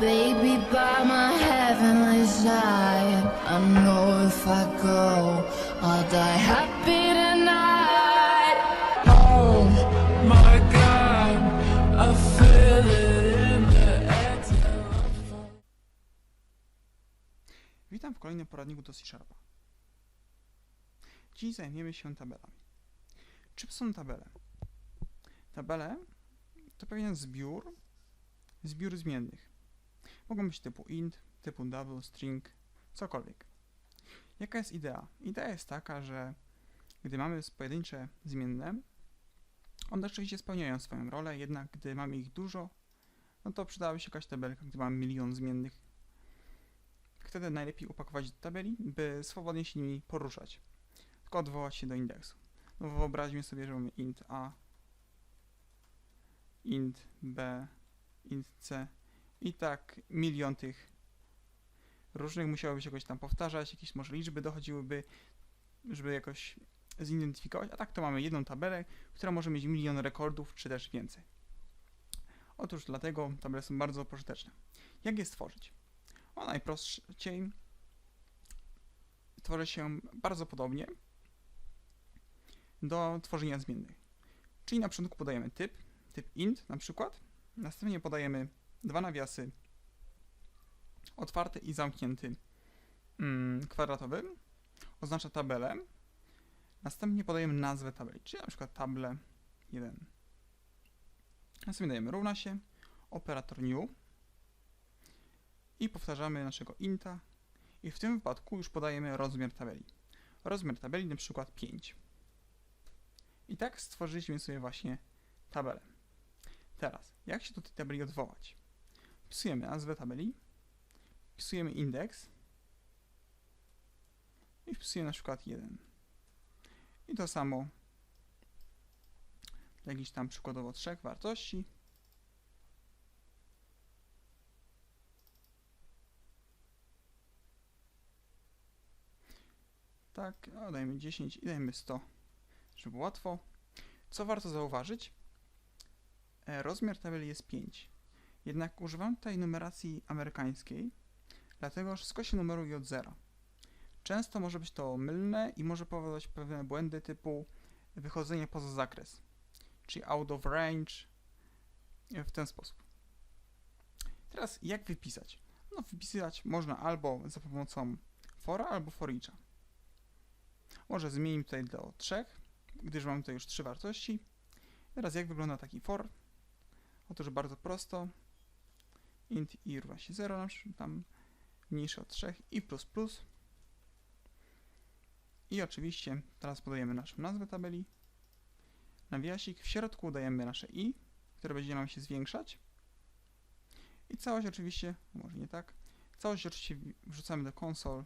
baby by my heavenly side. I know if I go, I'll die happy tonight. Oh my god, I feel it in the. Witam w kolejnym poradniku do C-Sharpa. Dziś zajmiemy się tabelami. Czym są tabele? Tabele to pewien zbiór, zbiór zmiennych. Mogą być typu int, typu double, string, cokolwiek. Jaka jest idea? Idea jest taka, że gdy mamy pojedyncze zmienne, one oczywiście spełniają swoją rolę, jednak gdy mamy ich dużo, no to przydałaby się jakaś tabelka, gdy mamy milion zmiennych wtedy najlepiej upakować do tabeli, by swobodnie się nimi poruszać. Tylko odwołać się do indeksu. No wyobraźmy sobie, że mamy int a, int b, int c i tak milion tych różnych musiałoby się jakoś tam powtarzać, jakieś może liczby dochodziłyby, żeby jakoś zidentyfikować, a tak to mamy jedną tabelę, która może mieć milion rekordów, czy też więcej. Otóż dlatego tabele są bardzo pożyteczne. Jak je stworzyć? O najprościej tworzy się bardzo podobnie do tworzenia zmiennych. Czyli na początku podajemy typ, typ int na przykład, następnie podajemy dwa nawiasy otwarty i zamknięty mm, kwadratowy, oznacza tabelę, następnie podajemy nazwę tabeli, czyli na przykład table 1. Następnie dajemy równa się, operator new, i powtarzamy naszego inta i w tym wypadku już podajemy rozmiar tabeli. Rozmiar tabeli na przykład 5. I tak stworzyliśmy sobie właśnie tabelę. Teraz, jak się do tej tabeli odwołać? Wpisujemy nazwę tabeli, wpisujemy indeks i wpisujemy na przykład 1. I to samo dla tam przykładowo trzech wartości. Tak, no, dajmy 10 i dajmy 100, żeby było łatwo. Co warto zauważyć? E, rozmiar tabeli jest 5. Jednak używam tutaj numeracji amerykańskiej, dlatego wszystko się numeruje od zera. Często może być to mylne i może powodować pewne błędy typu wychodzenie poza zakres, czyli out of range, e, w ten sposób. Teraz jak wypisać? No wypisać można albo za pomocą fora, albo for eacha. Może zmienimy tutaj do 3, gdyż mam tutaj już trzy wartości. Teraz jak wygląda taki for? Otóż bardzo prosto. Int i równa się 0, na przykład tam mniejsze od 3 i plus plus. I oczywiście teraz podajemy naszą nazwę tabeli. Nawiasik, w środku dajemy nasze i, które będzie nam się zwiększać. I całość oczywiście, może nie tak, całość oczywiście wrzucamy do console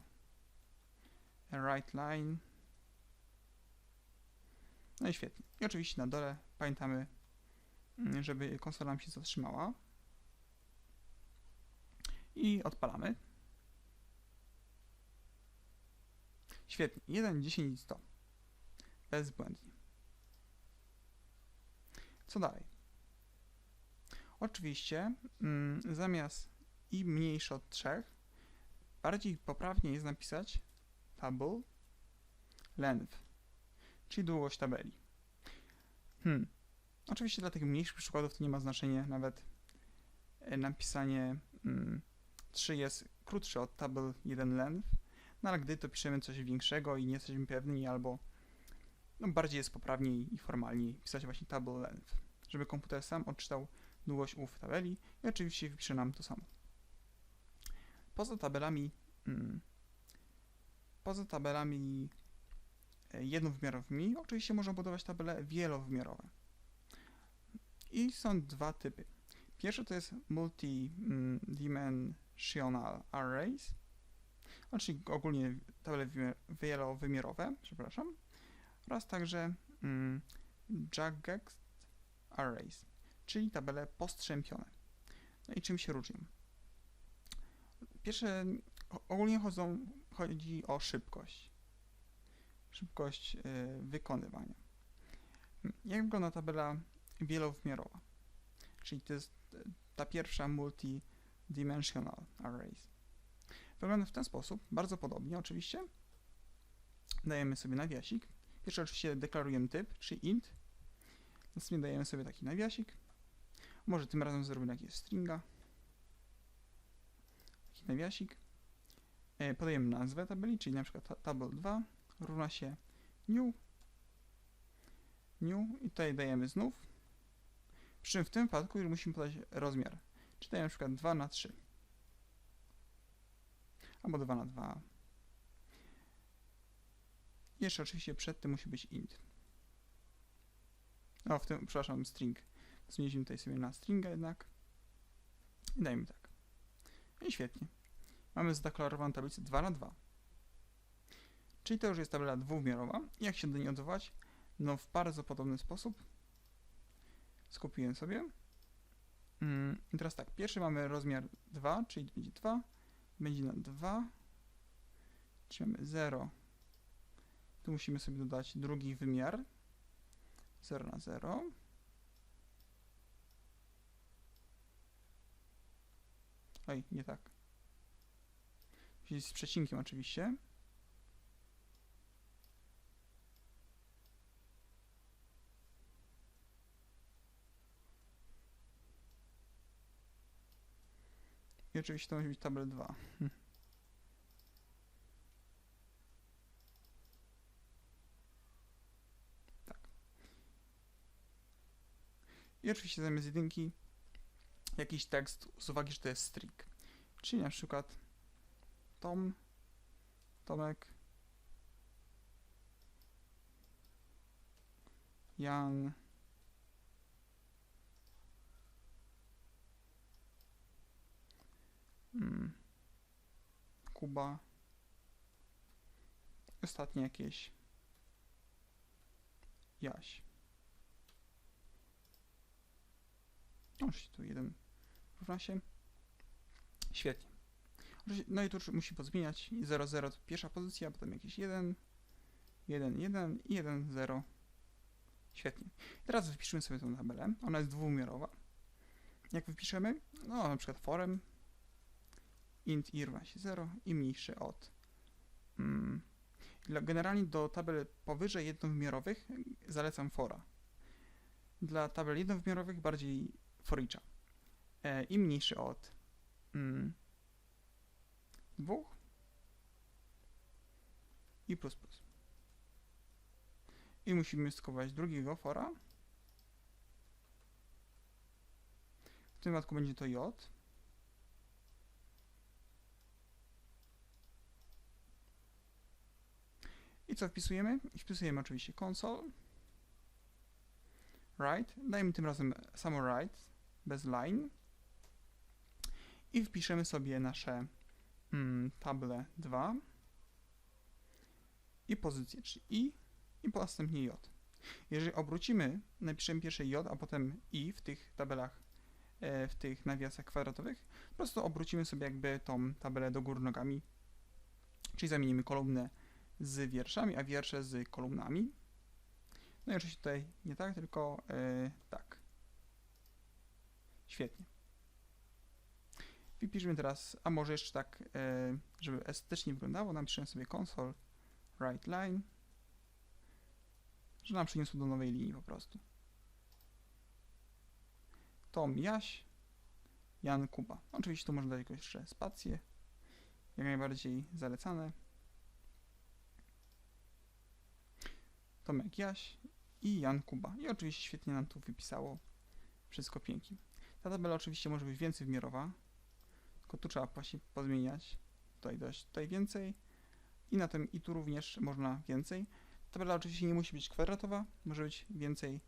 right line no i świetnie. I oczywiście na dole pamiętamy, mm, żeby konsola nam się zatrzymała. I odpalamy. Świetnie. 1, 10 i 100. Bezbłędnie. Co dalej? Oczywiście mm, zamiast i mniejsze od 3, bardziej poprawnie jest napisać table length czyli długość tabeli. Hmm. Oczywiście dla tych mniejszych przykładów to nie ma znaczenia, nawet e, napisanie mm, 3 jest krótsze od table 1 length, no ale gdy to piszemy coś większego i nie jesteśmy pewni, albo no, bardziej jest poprawniej i formalniej pisać właśnie table length, żeby komputer sam odczytał długość ów tabeli i oczywiście wypisze nam to samo. Poza tabelami mm, poza tabelami jednowymiarowymi, oczywiście można budować tabele wielowymiarowe. I są dwa typy. Pierwszy to jest multi-dimensional arrays, czyli ogólnie tabele wielowymiarowe, przepraszam, oraz także mm, jagged arrays, czyli tabele postrzępione. No i czym się różnią? Pierwsze, ogólnie chodzą, chodzi o szybkość szybkość y, wykonywania. Jak wygląda tabela wielowymiarowa? Czyli to jest ta pierwsza multi dimensional arrays. Wygląda w ten sposób, bardzo podobnie oczywiście. Dajemy sobie nawiasik. Pierwszy oczywiście deklarujemy typ, czyli int. Następnie dajemy sobie taki nawiasik. Może tym razem zrobimy jakiegoś stringa. Taki nawiasik. E, podajemy nazwę tabeli, czyli na przykład ta- table2 równa się new. New i tutaj dajemy znów. Przy czym w tym wypadku już musimy podać rozmiar. Czy dajemy na przykład 2 na 3 albo 2 na 2. Jeszcze oczywiście przed tym musi być int. O, w tym, przepraszam, string. Zmieniliśmy tutaj sobie na stringa jednak. I dajmy tak. I świetnie. Mamy zadeklarowaną tablicę 2 na 2. Czyli to już jest tabela dwuwymiarowa. Jak się do niej odwołać? No w bardzo podobny sposób. Skopiuję sobie. Mm, I teraz tak, pierwszy mamy rozmiar 2, czyli będzie 2 będzie na 2. Czyli mamy 0. Tu musimy sobie dodać drugi wymiar. 0 na 0. Oj, nie tak. Z przecinkiem oczywiście. Oczywiście to musi być tabel 2. Hm. Tak. I oczywiście zamiast jedynki jakiś tekst z uwagi, że to jest string. Czyli na przykład Tom, Tomek, Jan, Mm. Kuba. Ostatnie jakieś. Jaś. Oczywiście tu jeden równa się. Świetnie. No i tu musi pozmieniać. 0, 0 to pierwsza pozycja, potem jakieś 1, 1, 1 i 1, 0. Świetnie. Teraz wypiszemy sobie tę tabelę. Ona jest dwuwymiarowa. Jak wypiszemy? No, na przykład forem int i równa się 0 i mniejszy od. Mm. Generalnie do tabel powyżej jednowymiarowych zalecam fora. Dla tabel jednowymiarowych bardziej for eacha. E, I mniejszy od mm, dwóch i plus plus. I musimy skować drugiego fora. W tym wypadku będzie to j. I co wpisujemy? Wpisujemy oczywiście console. Write. Dajmy tym razem samo write, bez line. I wpiszemy sobie nasze mm, table 2 i pozycję, czyli i i następnie j. Jeżeli obrócimy, napiszemy pierwsze j, a potem i w tych tabelach, e, w tych nawiasach kwadratowych, po prostu obrócimy sobie jakby tą tabelę do góry nogami, czyli zamienimy kolumnę z wierszami, a wiersze z kolumnami. No i oczywiście tutaj nie tak, tylko yy, tak. Świetnie. Wypiszmy teraz, a może jeszcze tak, yy, żeby estetycznie wyglądało, napiszemy sobie console write line, że nam przyniosło do nowej linii po prostu. Tom Jaś, Jan Kuba. Oczywiście tu można dać jeszcze spację, jak najbardziej zalecane. Tomek Jaś i Jan Kuba. I oczywiście świetnie nam tu wypisało wszystko pięknie. Ta tabela oczywiście może być więcej wymiarowa, tylko tu trzeba właśnie pozmieniać. Tutaj dać tutaj więcej i na tym i tu również można więcej. Tabela oczywiście nie musi być kwadratowa, może być więcej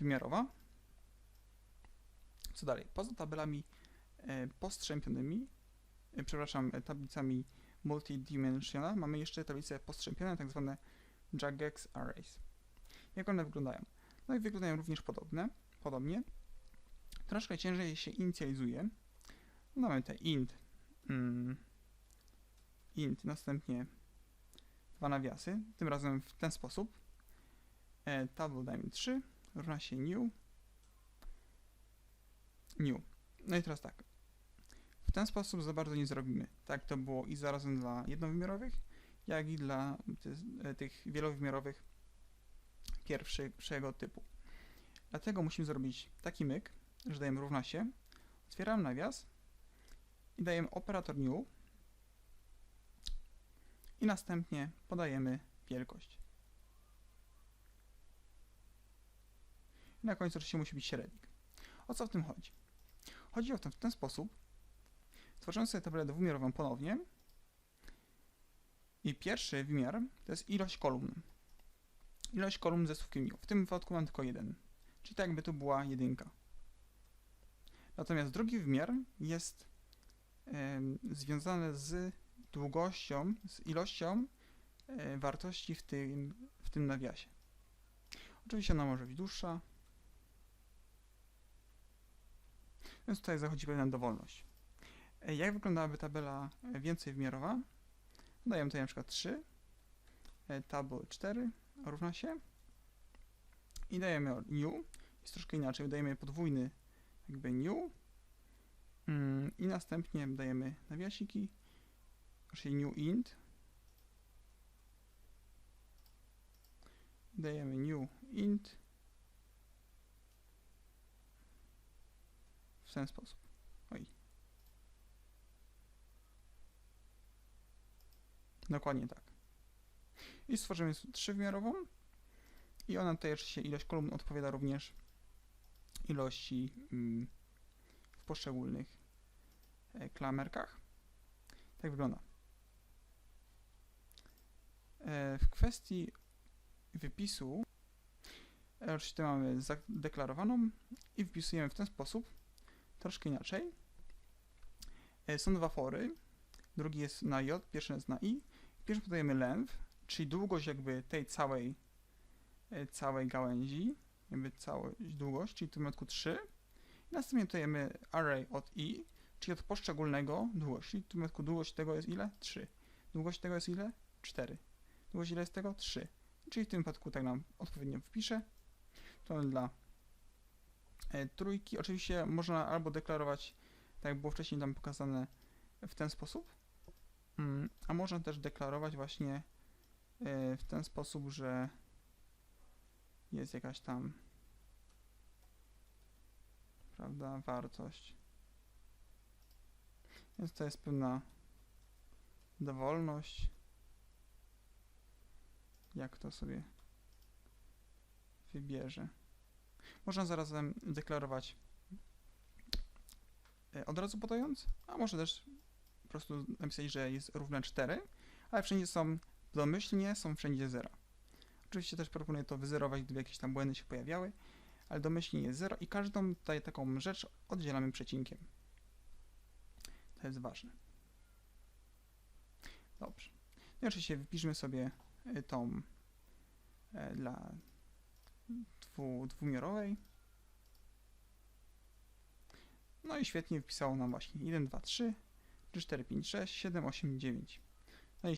wymiarowa. Co dalej? Poza tabelami e, postrzępionymi, e, przepraszam, e, tablicami multidimensional, mamy jeszcze tablice postrzępione, tak zwane jagex arrays. Jak one wyglądają? No i wyglądają również podobne, podobnie. Troszkę ciężej się inicjalizuje. No mamy te int, mm, int, następnie dwa nawiasy, tym razem w ten sposób. E, table dajmy 3, równa się new, new. No i teraz tak. W ten sposób za bardzo nie zrobimy. Tak to było i zarazem dla jednowymiarowych, jak i dla e, tych wielowymiarowych pierwszego typu. Dlatego musimy zrobić taki myk, że dajemy równa się, otwieramy nawias i dajemy operator new i następnie podajemy wielkość. I na końcu oczywiście musi być średnik. O co w tym chodzi? Chodzi o to w ten sposób, tworzymy sobie tabelę dwumiarową ponownie i pierwszy wymiar to jest ilość kolumn. Ilość kolumn ze słówkiem. W tym wypadku mam tylko jeden, czyli tak jakby to była jedynka. Natomiast drugi wymiar jest em, związany z długością, z ilością e, wartości w tym, w tym nawiasie. Oczywiście ona może być dłuższa, więc tutaj zachodzi pewna dowolność. E, Jak wyglądałaby tabela e, więcej-wymiarowa? Dajemy tutaj na przykład 3, e, table 4 równa się. I dajemy new, jest troszkę inaczej, dajemy podwójny jakby new. Mm, i następnie dajemy nawiasiki, czyli new int. Dajemy new int. W ten sposób. Oj. Dokładnie tak. I stworzymy trzywymiarową i ona tutaj oczywiście ilość kolumn odpowiada również ilości mm, w poszczególnych e, klamerkach. Tak wygląda. E, w kwestii wypisu e, oczywiście mamy zadeklarowaną i wpisujemy w ten sposób, troszkę inaczej. Są dwa fory, drugi jest na J, pierwszy jest na I. Pierwszy podajemy length, czyli długość jakby tej całej, e, całej gałęzi, jakby całą długość, czyli w tym wypadku 3. I następnie dodajemy array od i, czyli od poszczególnego długość, czyli w tym wypadku długość tego jest ile? 3. Długość tego jest ile? 4. Długość ile jest tego? 3. Czyli w tym wypadku tak nam odpowiednio wpiszę. To dla e, trójki. Oczywiście można albo deklarować, tak jak było wcześniej tam pokazane, w ten sposób, a można też deklarować właśnie e, w ten sposób, że jest jakaś tam prawda, wartość. Więc to jest pewna dowolność, jak to sobie wybierze. Można zarazem deklarować e, od razu podając, a może też prostu napisać, że jest równe 4, ale wszędzie są domyślnie, są wszędzie 0. Oczywiście też proponuję to wyzerować, gdyby jakieś tam błędy się pojawiały, ale domyślnie jest 0 i każdą tutaj taką rzecz oddzielamy przecinkiem. To jest ważne. Dobrze. I oczywiście wypiszmy sobie y, tą e, dla dwu, dwumiarowej. No i świetnie wpisało nam właśnie 1, 2, 3, 3, 4, 5, 6, 7, 8, 9.